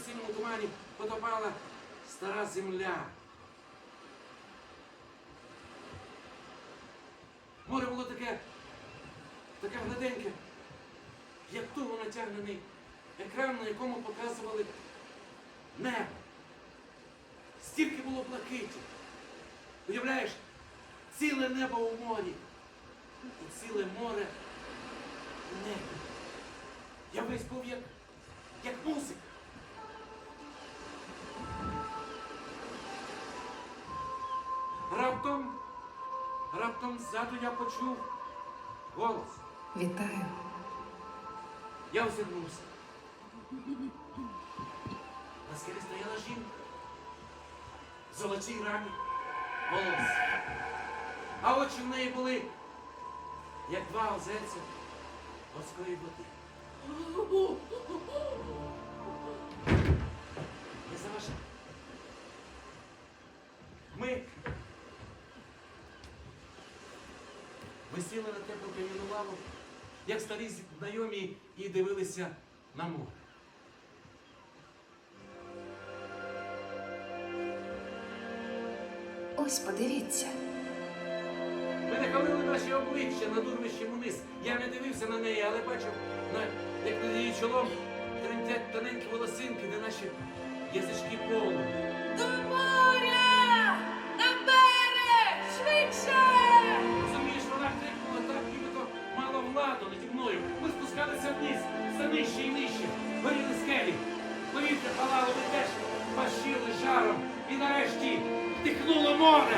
синьому тумані потопала стара земля. Море було таке, таке гладеньке, як туго натягнений екран, на якому показували небо. Стільки було блакиті. Уявляєш, ціле небо у морі і ціле море у небі. Я весь був як, як музика. Раптом, раптом ззаду я почув голос. Вітаю. Я озирнувся. На скелі стояла жінка. В золотій рамі волосся. А очі в неї були, як два озерця морської води. Ми сіли на теплу кам'яну лаву, як старі знайомі, і дивилися на море. Ось подивіться. Ми не хвалили наші обличчя над урвищем униз. Я не дивився на неї, але бачив, на, як над її чолом тремтять тоненькі волосинки, де наші язички полу. Наді мною. Ми спускалися вниз, все нижче і нижче. Горіли скелі. Повітря палало, ми теж пащили жаром. І нарешті тихнуло море.